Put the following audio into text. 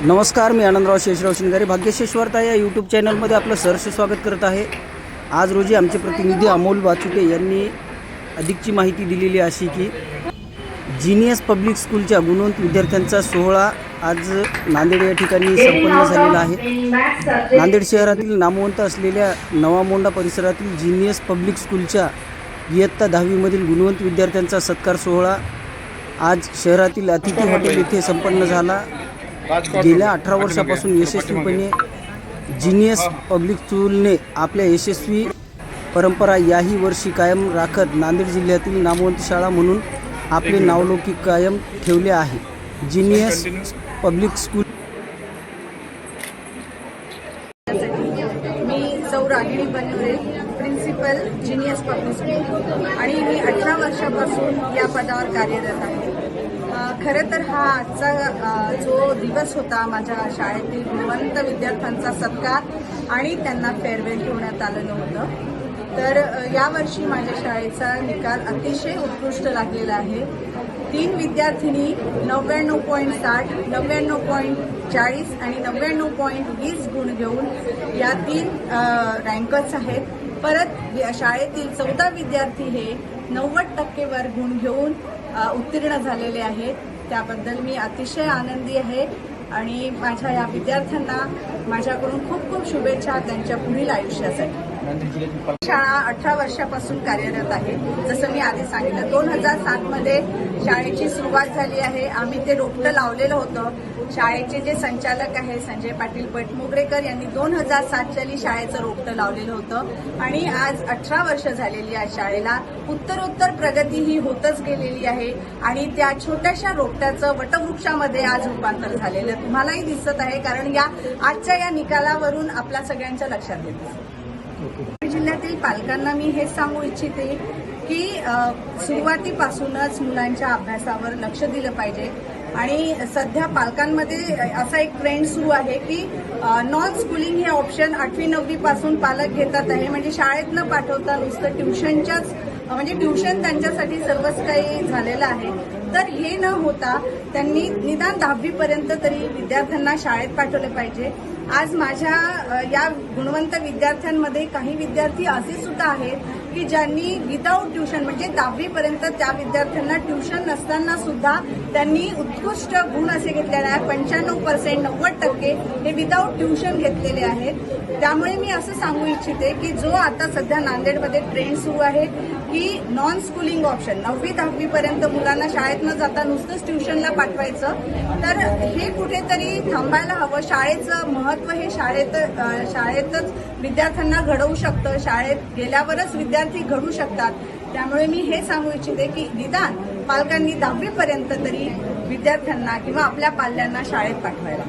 नमस्कार मी आनंदराव शेषराव शिंगारे भाग्यशेश्वरता या यूट्यूब चॅनलमध्ये आपलं सहर्ष स्वागत करत आहे. आज रोजी आमचे प्रतिनिधी अमोल वाचुटे यांनी अधिकची माहिती दिलेली अशी की जिनियस पब्लिक स्कूलच्या गुणवंत विद्यार्थ्यांचा सोहळा आज नांदेड या ठिकाणी संपन्न झालेला आहे. नांदेड शहरातील नामवंत असलेल्या नवामोंडा परिसरातील जिनियस पब्लिक स्कूलच्या इयत्ता दहावीमधील गुणवंत विद्यार्थ्यांचा सत्कार सोहळा आज शहरातील अतिथी हॉटेल येथे संपन्न झाला. गेल्या अठरा वर्षापासून यशस्वीपणे जिनियस पब्लिक स्कूलने आपल्या यशस्वी परंपरा याही वर्षी कायम राखत नांदेड जिल्ह्यातील नामवंत शाळा म्हणून आपले नावलौकिक कायम ठेवले आहे. जिनियस पब्लिक स्कूल मी सौ Ragini Banware principal genius public school आणि मी अठरा वर्षापासून या पदावर कार्यरत आहे. खरं तर हा आजचा जो दिवस होता माझ्या शाळेतील गुणवंत विद्यार्थ्यांचा सत्कार आणि त्यांना फेअरवेल ठेवण्यात आलं नव्हतं. तर यावर्षी माझ्या शाळेचा निकाल अतिशय उत्कृष्ट लागलेला आहे. तीन विद्यार्थिनी नव्याण्णव पॉईंट साठ नव्याण्णव पॉईंट चाळीस आणि नव्याण्णव पॉईंट वीस गुण घेऊन या तीन रँकर्स आहेत. परत शाळेतील चौदा विद्यार्थी हे नव्वद टक्केवर गुण घेऊन उत्तीर्ण झालेले आहेत. त्याबद्दल मी अतिशय आनंदी आहे. आणि माझ्या या विद्यार्थ्यांना माझ्याकडून खूप खूप शुभेच्छा त्यांच्या पुढील आयुष्यासाठी. शाळा अठरा वर्षापासून कार्यरत आहे. जसं मी आधी सांगितलं दोन हजार सात मध्ये शाळेची सुरुवात झाली आहे. आम्ही ते रोपटं लावलेलं होतं. शाळेचे जे संचालक आहे संजय पाटील बटमोगरेकर यांनी दोन हजार सात साली शाळेचं रोपटं लावलेलं होतं. आणि आज अठरा वर्ष झालेली आहे शाळेला उत्तरोत्तर प्रगती ही होतच गेलेली आहे. आणि त्या छोट्याशा रोपट्याचं वटवृक्षामध्ये आज रूपांतर झालेलं तुम्हालाही दिसत आहे कारण या आजच्या या निकालावरून आपल्या सगळ्यांच्या लक्षात येतं. जिल्ह्यातील पालकांना मी हेच सांगू इच्छिते की सुरुवातीपासूनच मुलांच्या अभ्यासावर लक्ष दिलं पाहिजे. आणि सध्या पालकांमध्ये असा एक ट्रेंड सुरू आहे की नॉन स्कूलिंग हे ऑप्शन आठवी नववी पासून पालक घेतात आहे. म्हणजे शाळेत न पाठवता नुसतं ट्युशनच्याच म्हणजे ट्युशन त्यांच्यासाठी सर्वच काही झालेलं आहे. तर हे न होता त्यांनी निदान दहावीपर्यंत तरी विद्यार्थ्यांना शाळेत पाठवले पाहिजे. आज माझ्या या गुणवंत विद्यार्थ्यांमध्ये काही विद्यार्थी असे सुद्धा आहेत की ज्यांनी विदाऊट ट्युशन म्हणजे दहावीपर्यंत त्या विद्यार्थ्यांना ट्युशन नसताना सुद्धा त्यांनी उत्कृष्ट गुण असे घेतलेले आहेत. पंच्याण्णव पर्सेंट नव्वद टक्के हे विदाऊट ट्युशन घेतलेले आहेत. त्यामुळे मी असं सांगू इच्छिते की जो आता सध्या नांदेडमध्ये ट्रेंड सुरू आहे की नॉन स्कूलिंग ऑप्शन नववी दहावीपर्यंत मुलांना शाळेत न जाता नुसतंच ट्युशनला पाठवायचं तर हे कुठेतरी थांबायला हवं. शाळेचं महत्त्व हे शाळेत शाळेतच विद्यार्थ्यांना घडवू शकतं. शाळेत गेल्यावरच विद्यार्थी विद्यार्थी घडू शकतात. त्यामुळे मी हे सांगू इच्छिते की निदान पालकांनी दहावीपर्यंत तरी विद्यार्थ्यांना किंवा आपल्या पाल्यांना शाळेत पाठवायला.